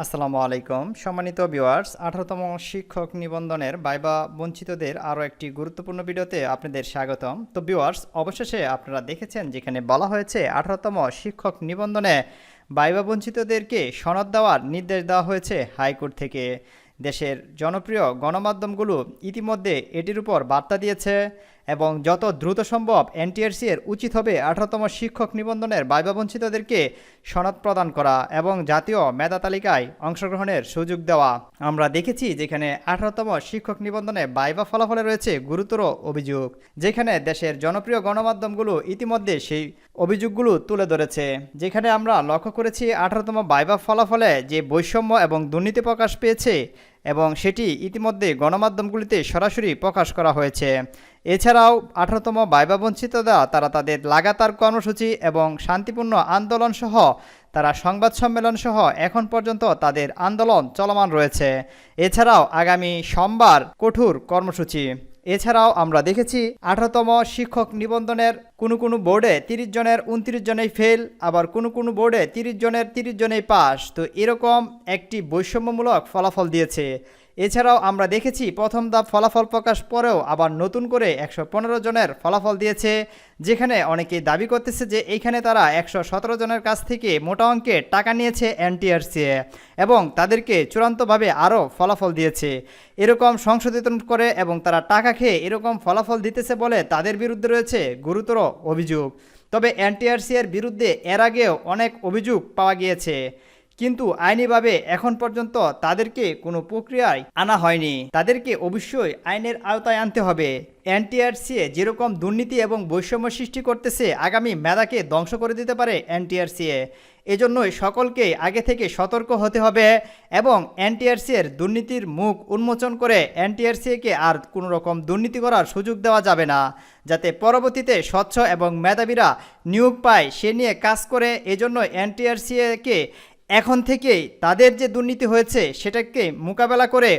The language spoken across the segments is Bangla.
আসসালামু আলাইকুম। সম্মানিত ভিউয়ার্স, আঠারোতম শিক্ষক নিবন্ধনের বাইবা বঞ্চিতদের আরও একটি গুরুত্বপূর্ণ ভিডিওতে আপনাদের স্বাগতম। তো ভিউয়ার্স, অবশেষে আপনারা দেখেছেন যেখানে বলা হয়েছে আঠারোতম শিক্ষক নিবন্ধনে বাইবা বঞ্চিতদেরকে সনদ দেওয়ার নির্দেশ দেওয়া হয়েছে হাইকোর্ট থেকে। দেশের জনপ্রিয় গণমাধ্যমগুলো ইতিমধ্যে এটির উপর বার্তা দিয়েছে। এবং যত দ্রুত সম্ভব এনটিআরসি এর উচিত হবে আঠারোতম শিক্ষক নিবন্ধনের বঞ্চিতদেরকে সনদ প্রদান করা এবং জাতীয় মেধা তালিকায় অংশগ্রহণের সুযোগ দেওয়া। আমরা দেখেছি যেখানে আঠারোতম শিক্ষক নিবন্ধনে বাইবা ফলাফলে রয়েছে গুরুতর অভিযোগ, যেখানে দেশের জনপ্রিয় গণমাধ্যমগুলো ইতিমধ্যে সেই অভিযোগগুলো তুলে ধরেছে। যেখানে আমরা লক্ষ্য করেছি আঠারোতম বাইবা ফলাফলে যে বৈষম্য এবং দুর্নীতি প্রকাশ পেয়েছে এবং সেটি ইতিমধ্যে গণমাধ্যমগুলিতে সরাসরি প্রকাশ করা হয়েছে। এছাড়াও আঠারোতম বাইবা বঞ্চিতরা তারা তাদের লাগাতার কর্মসূচি এবং শান্তিপূর্ণ আন্দোলন সহ তারা সংবাদ সম্মেলন সহ এখন পর্যন্ত তাদের আন্দোলন চলমান রয়েছে। এছাড়াও আগামী সোমবার কঠোর কর্মসূচি। এছাড়াও আমরা দেখেছি আঠারোতম শিক্ষক নিবন্ধনের কোনো কোনো বোর্ডে তিরিশ জনের উনত্রিশ জনেই ফেল আবার কোনো কোনো বোর্ডে তিরিশ জনের তিরিশ জনেই পাস তো এরকম একটি বৈষম্যমূলক ফলাফল দিয়েছে। এছাড়াও আমরা দেখেছি প্রথম ধাপ ফলাফল প্রকাশ পরেও আবার নতুন করে একশো পনেরো জনের ফলাফল দিয়েছে, যেখানে অনেকে দাবি করতেছে যে এইখানে তারা একশো সতেরো জনের কাছ থেকে মোটা অঙ্কে টাকা নিয়েছে এনটিআরসিএ এবং তাদেরকে চূড়ান্তভাবে আরও ফলাফল দিয়েছে। এরকম সংশোধিত করে এবং তারা টাকা খেয়ে এরকম ফলাফল দিতেছে বলে তাদের বিরুদ্ধে রয়েছে গুরুতর অভিযোগ। তবে এনটিআরসি এর বিরুদ্ধে এর আগেও অনেক অভিযোগ পাওয়া গিয়েছে। কিন্তু আইনিভাবে এখন পর্যন্ত তাদেরকে কোনো প্রক্রিয়ায় আনা হয়নি। তাদেরকে অবশ্যই আইনের আওতায় আনতে হবে। এনটিআরসিএ যেরকম দুর্নীতি এবং বৈষম্য সৃষ্টি করতেছে, আগামী মেধাকে ধ্বংস করে দিতে পারে এনটিআরসিএ এজন্যই সকলকে আগে থেকে সতর্ক হতে হবে এবং এনটিআরসি এর দুর্নীতির মুখ উন্মোচন করে এনটিআরসিকে আর কোনো রকম দুর্নীতি করার সুযোগ দেওয়া যাবে না, যাতে পরবর্তীতে স্বচ্ছ এবং মেধাবীরা নিয়োগ পায় সে নিয়ে কাজ করে। এজন্য এনটিআরসিকে এখন থেকেই তাদের যে দুর্নীতি হয়েছে সেটাকে মোকাবেলা করে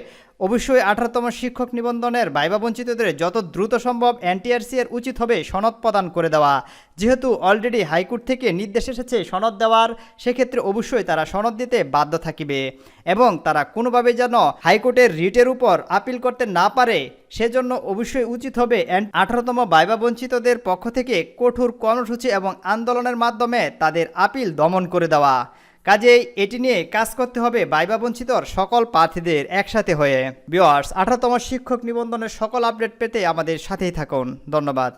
অবশ্যই আঠারোতম শিক্ষক নিবন্ধনের বাইবা বঞ্চিতদের যত দ্রুত সম্ভব এনটিআরসি এর উচিত হবে সনদ প্রদান করে দেওয়া। যেহেতু অলরেডি হাইকোর্ট থেকে নির্দেশ এসেছে সনদ দেওয়ার, সেক্ষেত্রে অবশ্যই তারা সনদ দিতে বাধ্য থাকিবে এবং তারা কোনোভাবে যেন হাইকোর্টের রিটের উপর আপিল করতে না পারে, সেজন্য অবশ্যই উচিত হবে আঠারোতম বাইবা বঞ্চিতদের পক্ষ থেকে কঠোর কর্মসূচি এবং আন্দোলনের মাধ্যমে তাদের আপিল দমন করে দেওয়া। কাজেই এটি নিয়ে কাজ করতে হবে বাইবা বঞ্চিতর সকল প্রার্থীদের একসাথে হয়ে। বিওয়ার্স আঠারোতম শিক্ষক নিবন্ধনের সকল আপডেট পেতে আমাদের সাথেই থাকুন। ধন্যবাদ।